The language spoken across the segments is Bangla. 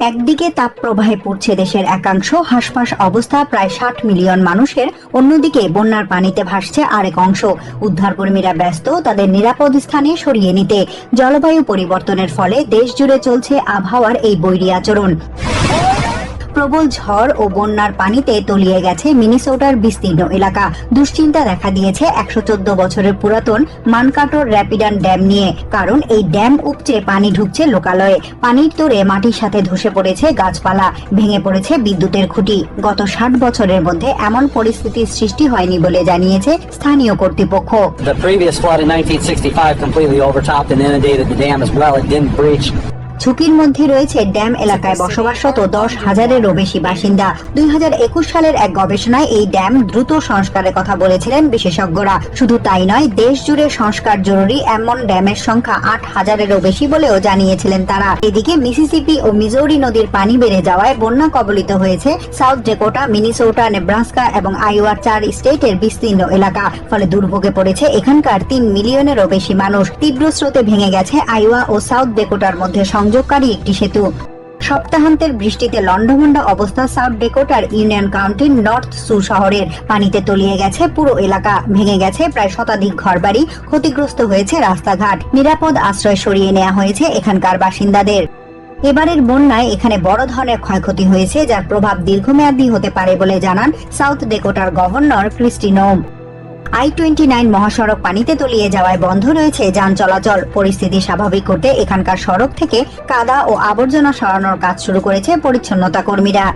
একদিকে তাপ প্রবাহে পড়ছে দেশের একাংশ হাসপাস অবস্থা প্রায় ষাট মিলিয়ন মানুষের, অন্যদিকে বন্যার পানিতে ভাসছে আরেক অংশ। উদ্ধারকর্মীরা ব্যস্ত, তাদের নিরাপদ স্থানে সরিয়ে নিতে। জলবায়ু পরিবর্তনের ফলে দেশ জুড়ে চলছে আবহাওয়ার এই বৈরী আচরণ। প্রবল ঝড় ও বন্যার পানিতে তলিয়ে গেছে মিনিসোটার বিস্তীর্ণ এলাকা দুশ্চিন্তা দেখা দিয়েছে একশো চোদ্দ বছরের পুরাতন মানকাটোর র্যাপিডান ড্যাম নিয়ে কারণ এই ড্যাম উপচে পানি ঢুকছে লোকালয়ে পানির তোরে মাটির সাথে ধসে পড়েছে গাছপালা, ভেঙে পড়েছে বিদ্যুতের খুঁটি গত ষাট বছরের মধ্যে এমন পরিস্থিতির সৃষ্টি হয়নি বলে জানিয়েছে স্থানীয় কর্তৃপক্ষ The previous flood in 1965 completely overtopped and inundated the dam as well. It didn't breach. ঝুঁকির মধ্যে রয়েছে ড্যাম এলাকায় বসবাসরত দশ হাজারেরও বেশি বাসিন্দা। দুই হাজার একুশ সালের এক গবেষণায় এই ড্যাম দ্রুত সংস্কারের কথা বলেছিলেন বিশেষজ্ঞরা। শুধু তাই নয় দেশ জুড়ে সংস্কার জরুরি, এমন ড্যামের সংখ্যা আট হাজারেরও বেশি বলেও জানিয়েছিলেন তারা। এদিকে মিসিসিপি ও মিজৌরি নদীর পানি বেড়ে যাওয়ায় বন্যা কবলিত হয়েছে সাউথ ডেকোটা, মিনিসোটা, নেব্রাস্কা এবং আইওয়ার চার স্টেটের বিস্তীর্ণ এলাকা। ফলে দুর্ভোগে পড়েছে এখানকার তিন মিলিয়নেরও বেশি মানুষ। তীব্র স্রোতে ভেঙে গেছে আইওয়া ও সাউথ ডেকোটার মধ্যে সংযোগকারী একটি সেতু। সপ্তাহান্তের বৃষ্টিতে লন্ডভন্ড অবস্থা সাউথ ডেকোটার ইউনিয়ন কাউন্টির নর্থ সু শহরের। পানিতে তলিয়ে গেছে পুরো এলাকা, ভেঙে গেছে প্রায় শতাধিক ঘরবাড়ি, ক্ষতিগ্রস্ত হয়েছে রাস্তাঘাট। নিরাপদ আশ্রয় সরিয়ে নেওয়া হয়েছে এখানকার বাসিন্দাদের। এবারের বন্যায় এখানে বড় ধরনের ক্ষয়ক্ষতি হয়েছে, যার প্রভাব দীর্ঘমেয়াদী হতে পারে বলে জানান South ডেকোটার governor Kristi Noem I twenty nine মহাসড়ক পানিতে তলিয়ে যাওয়ায় বন্ধ রয়েছে যান চলাচল। পরিস্থিতি স্বাভাবিক করতে এখানকার সড়ক থেকে কাদা ও আবর্জনা সরানোর কাজ শুরু করেছে পরিচ্ছন্নতা কর্মীরা।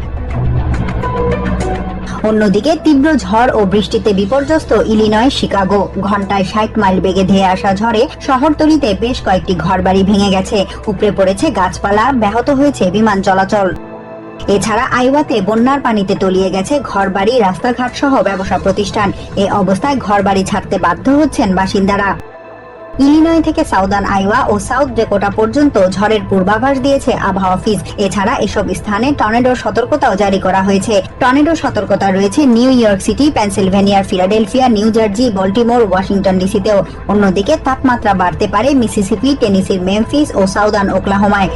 অন্যদিকে তীব্র ঝড় ও বৃষ্টিতে বিপর্যস্ত ইলিনয়, শিকাগো। ঘন্টায় ষাট মাইল বেগে ধেয়ে আসা ঝড়ে শহরতলিতে বেশ কয়েকটি ঘরবাড়ি ভেঙে গেছে। উপড়ে পড়েছে গাছপালা, ব্যাহত হয়েছে বিমান চলাচল। এছাড়া আইওয়াতে বন্যার পানিতে তলিয়ে গেছে ঘরবাড়ি, রাস্তাঘাট সহ ব্যবসা প্রতিষ্ঠান। এ অবস্থায় ঘরবাড়ি ছাড়তে বাধ্য হচ্ছেন বাসিন্দারা। ইলিনয় থেকে সাউদার্ন আইওয়া ও সাউথ ডেকোটা পর্যন্ত ঝড়ের পূর্বাভাস দিয়েছে আবহাওয়া অফিস। এছাড়া এসব স্থানে টর্নেডোর সতর্কতাও জারি করা হয়েছে। টর্নেডোর সতর্কতা রয়েছে New York City পেনসিলভেনিয়ার Philadelphia, New Jersey Baltimore, Washington ডিসিতেও। অন্যদিকে তাপমাত্রা বাড়তে পারে মিসিসিপি, টেনিসির মেমফিস ও সাউদার্ন ওকলাহোমায়।